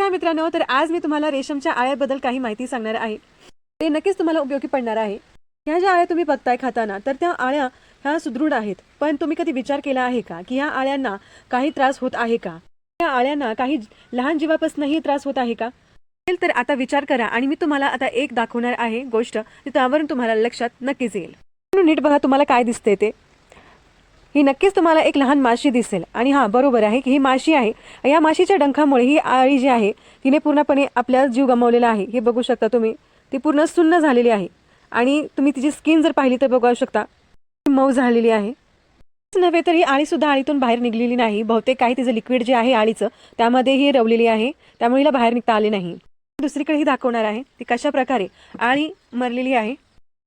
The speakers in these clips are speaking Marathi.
नमस्कार मित्रांनो तर आज मी तुम्हाला रेशमच्या आळ्याबद्दल काही माहिती सांगणार आहे. ते नक्कीच तुम्हाला उपयोगी पडणार आहे. ह्या ज्या आळ्या तुम्ही बघताय खाताना तर त्या आळ्या ह्या सुदृढ आहेत. पण तुम्ही कधी विचार केला आहे का की ह्या आळ्यांना काही त्रास होत आहे का? या आळ्यांना काही लहान जीवापासूनही त्रास होत आहे का? असेल तर आता विचार करा आणि मी तुम्हाला आता एक दाखवणार आहे गोष्ट त्यावरून तुम्हाला लक्षात नक्कीच येईल. म्हणून नीट बघा तुम्हाला काय दिसते ते. ही नक्कीच तुम्हाला एक लहान माशी दिसेल. आणि हा बरोबर आहे की ही माशी आहे. या माशीच्या डंखामुळे ही आळी जी आहे तिने पूर्णपणे आपला जीव गमावलेला आहे. हे बघू शकता तुम्ही. ती पूर्ण सुन्न झालेली आहे. आणि तुम्ही तिची स्किन जर पाहिली तर बघू शकता ती मऊ झालेली आहे. नव्हे तर ही आळी सुद्धा आळीतून बाहेर निघलेली नाही. बहुतेक काही तिचं लिक्विड जे आहे आळीचं त्यामध्ये ही रवलेली आहे. त्यामुळे हिला बाहेर निघता आले नाही. दुसरीकडे ही दाखवणार आहे ती कशा प्रकारे आळी मरलेली आहे.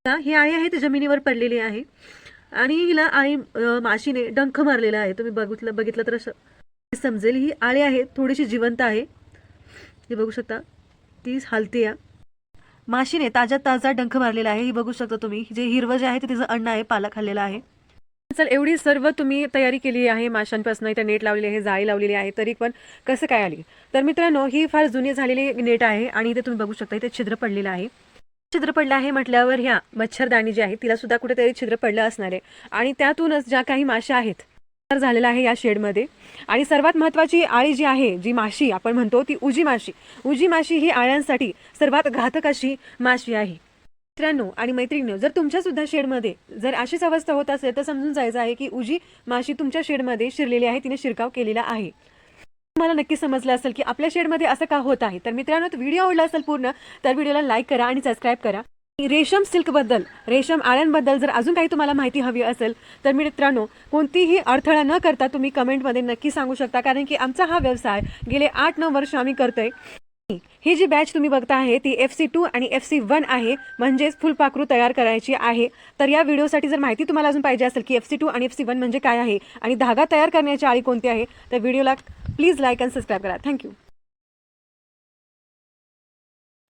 ही आळी आहे ती जमिनीवर पडलेली आहे. आणि हिला आई माशीने डंख मारलेला आहे. तुम्ही बघितलं बघितलं तर असं. समजेल ही आळी आहे थोडीशी जिवंत आहे. हे बघू शकता. ती हलते माशीने ताजा ताजा डंख मारलेला आहे. ही बघू शकता तुम्ही. जे हिरवं जे आहे ते तिचं अन्न आहे पाला खाल्लेला आहे. चल एवढी सर्व तुम्ही तयारी केली आहे माशांपासून. इथं नेट लावलेली आहे जाळी लावलेली आहे. तरी पण कसं काय आली? तर मित्रांनो ही फार जुनी झालेली नेट आहे आणि इथे तुम्ही बघू शकता इथे छिद्र पडलेलं आहे. छिद्र पडलं आहे म्हटल्यावर ह्या मच्छरदाणी जी आहे तिला सुद्धा कुठेतरी छिद्र पडलं असणार आहे. आणि त्यातूनच ज्या काही माशा आहेत झालेला आहे या शेडमध्ये. आणि सर्वात महत्वाची आळी जी आहे जी माशी आपण म्हणतो ती उजी माशी. उजी माशी ही आळ्यांसाठी सर्वात घातक अशी माशी आहे. मित्रांनो आणि मैत्रिणींनो जर तुमच्या सुद्धा शेडमध्ये जर अशीच अवस्था होत असेल तर समजून जायचं आहे की उजी माशी तुमच्या शेडमध्ये शिरलेली आहे तिने शिरकाव केलेला आहे. तुम्हाला नक्की समजलं असेल की आपल्या शेडमध्ये असं का होत आहे. तर मित्रांनो व्हिडिओ आवडला असेल पूर्ण तर व्हिडिओला लाईक करा आणि सबस्क्राईब करा. रेशम सिल्कबद्दल रेशम आळ्यांबद्दल जर अजून काही तुम्हाला माहिती हवी असेल तर मित्रांनो कोणतीही अडथळा न करता तुम्ही कमेंटमध्ये नक्की सांगू शकता कारण की आमचा हा व्यवसाय गेले आठ नऊ वर्ष आम्ही करतोय. ही जी बॅच तुम्ही बघता आहे ती एफ सी टू आणि एफ सी वन आहे म्हणजेच फुलपाखरू तयार करायची आहे. तर या व्हिडिओसाठी जर माहिती तुम्हाला अजून पाहिजे असेल की एफ सी टू आणि एफ सी वन म्हणजे काय आहे आणि धागा तयार करण्याची आळी कोणती आहे तर व्हिडिओला प्लीज लाईक आणि सबस्क्राईब करा थँक्यू